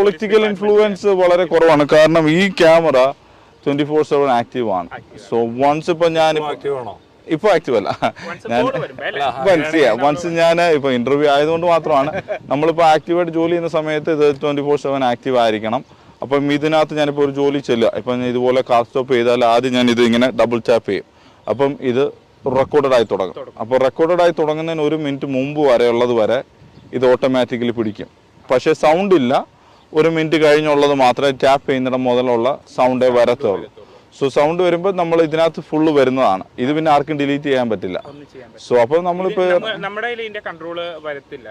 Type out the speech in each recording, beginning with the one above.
Political influence വളരെ കുറവാണ്. കാരണം ഈ camera twenty four seven active ആണ്. സോ വൺസ് ഇപ്പൊ ഞാൻ ഇപ്പൊ ആക്റ്റീവ് അല്ല. ഞാൻ വൺസ് വൺസ് ഞാൻ ഇപ്പൊ ഇന്റർവ്യൂ ആയതുകൊണ്ട് മാത്രമാണ്. നമ്മളിപ്പോ ആക്റ്റീവായിട്ട് ജോലി ചെയ്യുന്ന സമയത്ത് ഇത് ട്വന്റി ഫോർ സെവൻ ആക്റ്റീവ് ആയിരിക്കണം. അപ്പം ഇതിനകത്ത് ഞാനിപ്പോൾ ഒരു ജോലി ചെല്ലുക. ഇപ്പം ഇതുപോലെ കാർ സ്റ്റോപ്പ് ചെയ്താൽ ആദ്യം ഞാൻ ഇത് ഇങ്ങനെ ഡബിൾ ടാപ്പ് ചെയ്യും. അപ്പം ഇത് റെക്കോർഡഡ് ആയി തുടങ്ങും. അപ്പോൾ റെക്കോർഡഡ് ആയി തുടങ്ങുന്നതിന് ഒരു മിനിറ്റ് മുമ്പ് വരെയുള്ളത് വരെ ഇത് ഓട്ടോമാറ്റിക്കലി പിടിക്കും. പക്ഷേ സൗണ്ട് ഇല്ല. ഒരു മിനിറ്റ് കഴിഞ്ഞുള്ളത് മാത്രമേ ടാപ്പ് ചെയ്യുന്നിടം മുതലുള്ള സൗണ്ടേ വരത്തുള്ളൂ. സോ സൗണ്ട് വരുമ്പോൾ നമ്മൾ ഇതിനകത്ത് ഫുള്ള് വരുന്നതാണ്. ഇത് പിന്നെ ആർക്കും ഡിലീറ്റ് ചെയ്യാൻ പറ്റില്ല. സോ അപ്പോൾ നമ്മളിപ്പോൾ നമ്മ- നമ്മുടെ കയ്യിൽ ഇതിന്റെ കൺട്രോൾ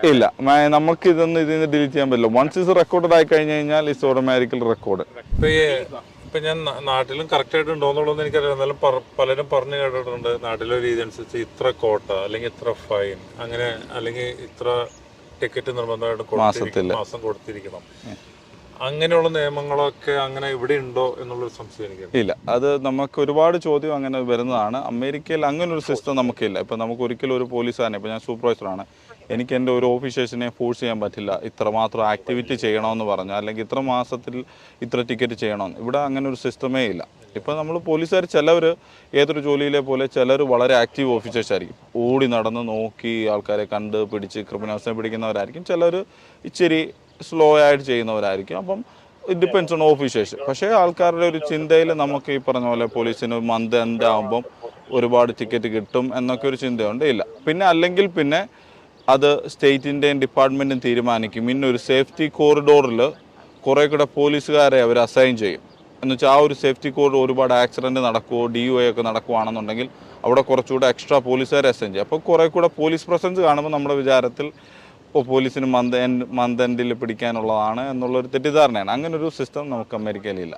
ഇല്ല. നമുക്ക് ഇതൊന്നും ഇതിൽ നിന്ന് ഡിലീറ്റ് ചെയ്യാൻ പറ്റില്ല. വൺസ് ഇത് റെക്കോർഡ് ആയി കഴിഞ്ഞു കഴിഞ്ഞാൽ ഇസ് ഓട്ടോമാറ്റിക്കൽ റെക്കോർഡ് ഇപ്പൊ ഞാൻ നാട്ടിലും കറക്റ്റ് ആയിട്ട് ഉണ്ടോന്നുള്ളതെന്ന് എനിക്കറിയാം എന്നാലും പലരും പറഞ്ഞു കേട്ടിട്ടുണ്ട് നാട്ടിലെ രീതി അനുസരിച്ച് ഇത്ര കോട്ട അല്ലെങ്കിൽ ഇത്ര ഫൈൻ അങ്ങനെ അല്ലെങ്കിൽ ഇത്ര ടിക്കറ്റ് നിർബന്ധമായിട്ട് മാസം കൊടുത്തിരിക്കണം. അങ്ങനെയുള്ള നിയമങ്ങളൊക്കെ അങ്ങനെ ഇവിടെ ഉണ്ടോ എന്നുള്ളൊരു സംശയം എനിക്ക് ഇല്ല അത് നമുക്ക് ഒരുപാട് ചോദ്യം അങ്ങനെ വരുന്നതാണ്. അമേരിക്കയിൽ അങ്ങനെ ഒരു സിസ്റ്റം നമുക്കില്ല. ഇപ്പം നമുക്ക് ഒരിക്കലും ഒരു പോലീസുകാരനെ ഇപ്പം ഞാൻ സൂപ്പർവൈസറാണ് എനിക്ക് എന്റെ ഒരു ഓഫീസേഴ്സിനെ ഫോഴ്സ് ചെയ്യാൻ പറ്റില്ല. ഇത്രമാത്രം ആക്ടിവിറ്റി ചെയ്യണമെന്ന് പറഞ്ഞു അല്ലെങ്കിൽ ഇത്ര മാസത്തിൽ ഇത്ര ടിക്കറ്റ് ചെയ്യണമെന്ന്. ഇവിടെ അങ്ങനെ ഒരു സിസ്റ്റമേ ഇല്ല. ഇപ്പം നമ്മൾ പോലീസുകാർ ചിലവർ ഏതൊരു ജോലിയിലെ പോലെ ചിലർ വളരെ ആക്റ്റീവ് ഓഫീസേഴ്സ് ആയിരിക്കും. ഓടി നടന്ന് നോക്കി ആൾക്കാരെ കണ്ട് പിടിച്ച് ക്രിമിനൽസിനെ പിടിക്കുന്നവരായിരിക്കും. ചിലർ ഇച്ചിരി സ്ലോ ആയിട്ട് ചെയ്യുന്നവരായിരിക്കും. അപ്പം ഇറ്റ് ഡിപ്പെൻസ് ഓൺ ഓഫീസേഴ്സ് പക്ഷേ ആൾക്കാരുടെ ഒരു ചിന്തയിൽ നമുക്ക് ഈ പറഞ്ഞ പോലെ പോലീസിന് മന്ത് എൻഡ് ആകുമ്പം ഒരുപാട് ടിക്കറ്റ് കിട്ടും എന്നൊക്കെ ഒരു ചിന്തയുണ്ട്. ഇല്ല. പിന്നെ അല്ലെങ്കിൽ പിന്നെ അത് സ്റ്റേറ്റിന്റെയും ഡിപ്പാർട്ട്മെന്റും തീരുമാനിക്കും. ഇന്ന് ഒരു സേഫ്റ്റി കോറിഡോറിൽ കുറേ കൂടെ പോലീസുകാരെ അവർ അസൈൻ ചെയ്യും. എന്നുവെച്ചാൽ ആ ഒരു സേഫ്റ്റി കോറിഡോർ ഒരുപാട് ആക്സിഡന്റ് നടക്കുമോ ഡി ഒ ഒക്കെ നടക്കുവാണെന്നുണ്ടെങ്കിൽ അവിടെ കുറച്ചുകൂടെ എക്സ്ട്രാ പോലീസുകാരെ അസൈൻ ചെയ്യും. അപ്പോൾ കുറേ കൂടെ പോലീസ് പ്രസൻസ് കാണുമ്പോൾ നമ്മുടെ വിചാരത്തിൽ ഇപ്പോൾ പോലീസിന് മന്ത് എൻഡിൽ പിടിക്കാനുള്ളതാണ് എന്നുള്ളൊരു തെറ്റിദ്ധാരണയാണ്. അങ്ങനെ ഒരു സിസ്റ്റം നമുക്ക് അമേരിക്കയിലില്ല.